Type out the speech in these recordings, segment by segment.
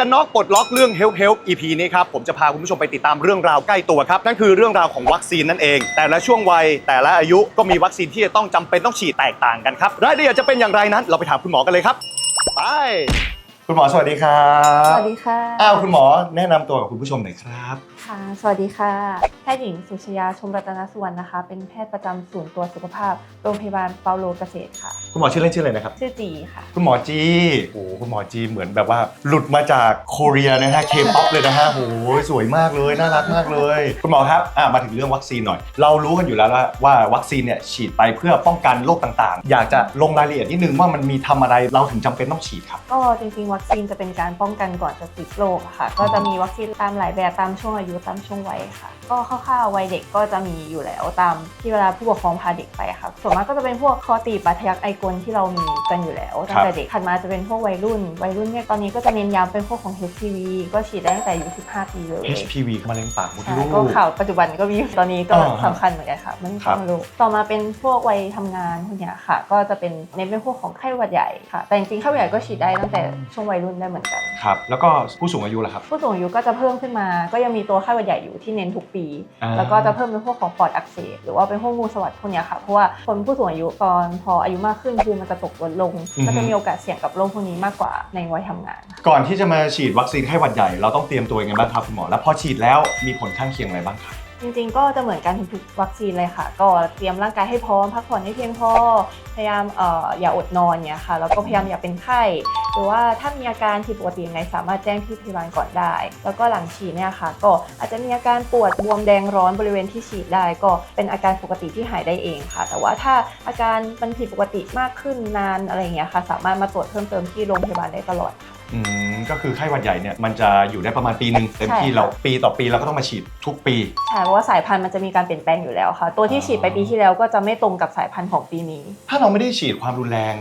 กันน็อกปลดล็อกเรื่อง Health Health EP นี้ครับผมจะพาคุณผู้ชมไปติดตามเรื่องราวใกล้ตัวครับนั่นคือเรื่องราวของวัคซีนนั่นเอง แต่ละช่วงวัยแต่ละอายุก็มีวัคซีนที่จะต้องจำเป็นต้องฉีดแตกต่างกันครับรายละเอียดจะเป็นอย่างไรนั้นเราไปถามคุณหมอกันเลยครับไป คุณหมอสวัสดีครัสบวัสดีค่ะอ้าวคุณหมอแนะนำตัวกับคุณผู้ชมหน่อยครับ ค่ะ สวัสดีค่ะ แพทย์หญิงสุชยาชมรัตนสุวรรณนะคะ เป็นแพทย์ประจำศูนย์ตรวจสุขภาพ โรงพยาบาลเปาโลเกษตรค่ะ คุณหมอชื่อเล่นชื่ออะไรนะครับ ชื่อจีค่ะ คุณหมอจีโอ้โหคุณหมอจีเหมือนแบบว่า หลุดมาจากโคเรียนะฮะเคป๊อปเลยนะฮะโอ้โหสวยมากเลยน่ารักมากเลย คุณหมอครับอะมาถึงเรื่องวัคซีนหน่อย เรารู้กันอยู่แล้วว่าว่าวัคซีนเนี่ยฉีดไปเพื่อป้องกันโรคต่างๆ อยากจะลงรายละเอียดนิดนึงว่ามันมีทำอะไรเราถึงจำเป็นต้องฉีดครับ ก็จริงๆวัคซีนจะเป็นการป้องกันก่อนจะติดโรคอะค่ะ ก็จะมีวัคซีนตามหลายแบบตามช่วงอายุตามช่วงวัยค่ะ ก็คร่าวๆวัยเด็กก็จะมีอยู่แล้วตามที่เวลาผู้ปกครองพาเด็กไปค่ะส่วนมากก็จะเป็นพวกคอตีบบาดทะยักไอกลที่เรามีกันอยู่แล้วตั้งแต่เด็กถัดมาจะเป็นพวกวัยรุ่น วัยรุ่นเนี่ยตอนนี้ก็จะเน้นย้ำเป็นพวกของ HPV ก็ฉีดได้ตั้งแต่อายุ15 ปีเลย HPV มะเร็งปากมดใช่ลูกก็ข่าวปัจจุบันก็มีตอนนี้ก็อ่าสำคัญเหมือนกันค่ะมันครัต้บองรู้ต่อมาเป็นพวกวัยทำงานพวกเนี้ยค่ะ ก็จะเป็นเน้นเป็นพวกของไข้หวัดใหญ่ค่ะ แต่จริงๆไข้หวัดใหญ่ก็ฉีดได้ตั้งแต่ช่วงวัยรุ่นได้เหมือนกัน ครับ แล้วก็ผู้สูงอายุล่ะครับ ผู้สูงอายุก็จะเพิ่มขึ้นมา ก็ยังมีตัวไข้หวัดใหญ่อยู่ที่เน้นทุกปี อ่า แล้วก็จะเพิ่มเป็นพวกของปอดอักเสบหรือว่าเป็นพวกงูสวัสด์พวกเนี้ยค่ะ เพราะว่าคนผู้สูงอายุตอนพออายุมากขึ้นภูมิมันจะตกลดลงก็จะมีโอกาสเสี่ยงกับโรคพวกนี้มากกว่าในวัยทำงานค่ะก่อนที่จะมาฉีดวัคซีนไข้หวัดใหญ่เราต้องเตรียมตัวยังไงบ้างครับคุณหมอ แล้วพอฉีดแล้วมีผลข้างเคียงอะไรบ้างครับ จริงๆ ก็จะเหมือนกันทุกๆวัคซีนเลยค่ะ ก็เตรียมร่างกายให้พร้อม พักผ่อนให้เพียงพอ พยายามเอ่ออย่าอดนอนเนี่ยค่ะ แล้วก็พยายามอย่าเป็นไข้ หรือว่าถ้ามีอาการผิดปกติยังไงสามารถแจ้งที่พยาบาลก่อนได้ แล้วก็หลังฉีดเนี่ยค่ะ ก็อาจจะมีอาการปวดบวมแดงร้อนบริเวณที่ฉีดได้ ก็เป็นอาการปกติที่หายได้เองค่ะ แต่ว่าถ้าอาการมันผิดปกติมากขึ้นนานอะไรเงี้ยค่ะ สามารถมาตรวจเพิ่มเติมที่โรงพยาบาลได้ตลอด อืมก็คือไข้หวัดใหญ่เนี่ยมันจะอยู่ได้ประมาณปีหนึ่งเต็มที่ใช่ค่ะ เราปีต่อปีเราก็ต้องมาฉีดทุกปี ใช่เพราะว่าสายพันธุ์มันจะมีการเปลี่ยนแปลงอยู่แล้วค่ะ ตัวที่ฉีดไปปีที่แล้วก็จะไม่ตรงกับสายพันธุ์ของปีนี้ถ้าเราไม่ได้ฉีดความรุนแรง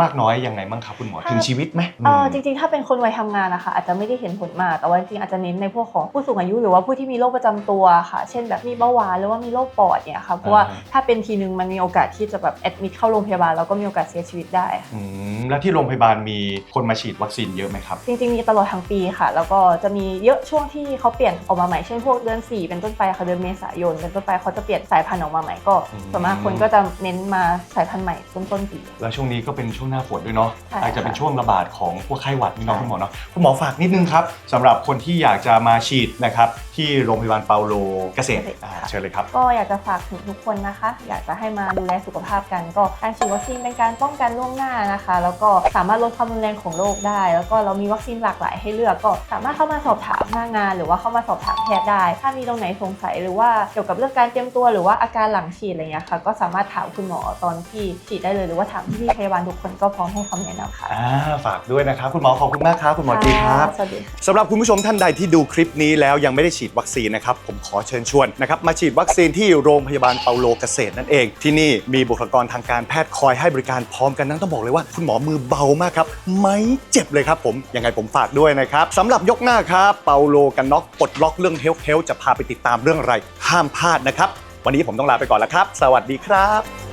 มากน้อยยังไงบ้างครับคุณหมอถ้าถึงชีวิตไหมเออมจริงๆ ถ้าเป็นคนวัยทำงานนะคะ อาจจะไม่ได้เห็นผลมากแต่ว่าจริงๆอาจจะเน้นในพวกของผู้สูงอายุหรือว่าผู้ที่มีโรคประจำตัวค่ะ เช่นแบบมีเบาหวานหรือว่ามีโรคปอดเนี่ยค่ะเพราะว่าอ่าฮะถ้าเป็นทีนึงมันมีโอกาสที่จะแบบแอดมิดเข้าโรงพยาบาลแล้วก็มีโอกาสเสียชีวิตได้ค่ะอืมแล้วที่โรงพยาบาลมีคนมาฉีดวัคซีนเยอะไหมครับ จริงๆ มีตลอดทั้งปีค่ะ แล้วก็จะมีเยอะช่วงที่เขาเปลี่ยนออกมาใหม่ เช่นพวกเดือน 4 เป็นต้นไปค่ะเดือนเมษายนเป็นต้นไปเขาจะเปลี่ยนสายพันธุ์ออกมาใหม่ก็อืม ส่วนมากคนก็จะเน้นมาสายพันธุ์ใหม่ต้นต้นๆปี แล้วช่วงนี้ก็เป็นช่วงหน้าฝนด้วยเนาะใช่อาจจะเป็นค่ะช่วงระบาดของพวกไข้หวัดนี่เนาะใช่ คุณหมอเนาะคุณหมอฝากนิดนึงครับสำหรับคนที่อยากจะมาฉีดนะครับที่โรงพยาบาลเปาโลเกษตรอ่าเชิญเลยครับ ก็อยากจะฝากถึงทุกคนนะคะ อยากจะให้มาดูแลสุขภาพกัน ก็การฉีดวัคซีนเป็นการป้องกันล่วงหน้านะคะ แล้วก็สามารถลดความรุนแรงของโรคได้ แล้วก็เรามีวัคซีนหลากหลายให้เลือกก็สามารถเข้ามาสอบถามหน้างาน หรือว่าเข้ามาสอบถามแพทย์ได้ ถ้ามีตรงไหนสงสัยหรือว่าเกี่ยวกับเรื่องการเตรียมตัวหรือว่าอาการหลังฉีดอะไรเงี้ยค่ะ ก็สามารถถามคุณหมอตอนที่ฉีดได้เลยหรือว่าถามพี่ๆพยาบาลทุกคนก็พร้อมให้คำแนะนำค่ะ อ่าฝากด้วยนะครับ คุณหมอขอบคุณมากครับคุณหมอจีครับ สวัสดีค่ะ สำหรับคุณผู้ชมท่านใดที่ดูคลิปนี้แล้วยังไม่ได้ฉีดวัคซีนนะครับผมขอเชิญชวนนะครับมาฉีดวัคซีนที่โรงพยาบาลเปาโลเกษตรนั่นเอง ที่นี่มีบุคลากรทางการแพทย์คอยให้บริการพร้อมกันนั้นต้องบอกเลยว่า คุณหมอมือเบามากครับไม่เจ็บเลยครับผมยังไงผมฝากด้วยนะครับสำหรับยกหน้าครับเปาโลกันน็อกปลดล็อกเรื่องเฮลท์เฮลจะพาไปติดตามเรื่องอะไรห้ามพลาดนะครับวันนี้ผมต้องลาไปก่อนแล้วครับ สวัสดีครับ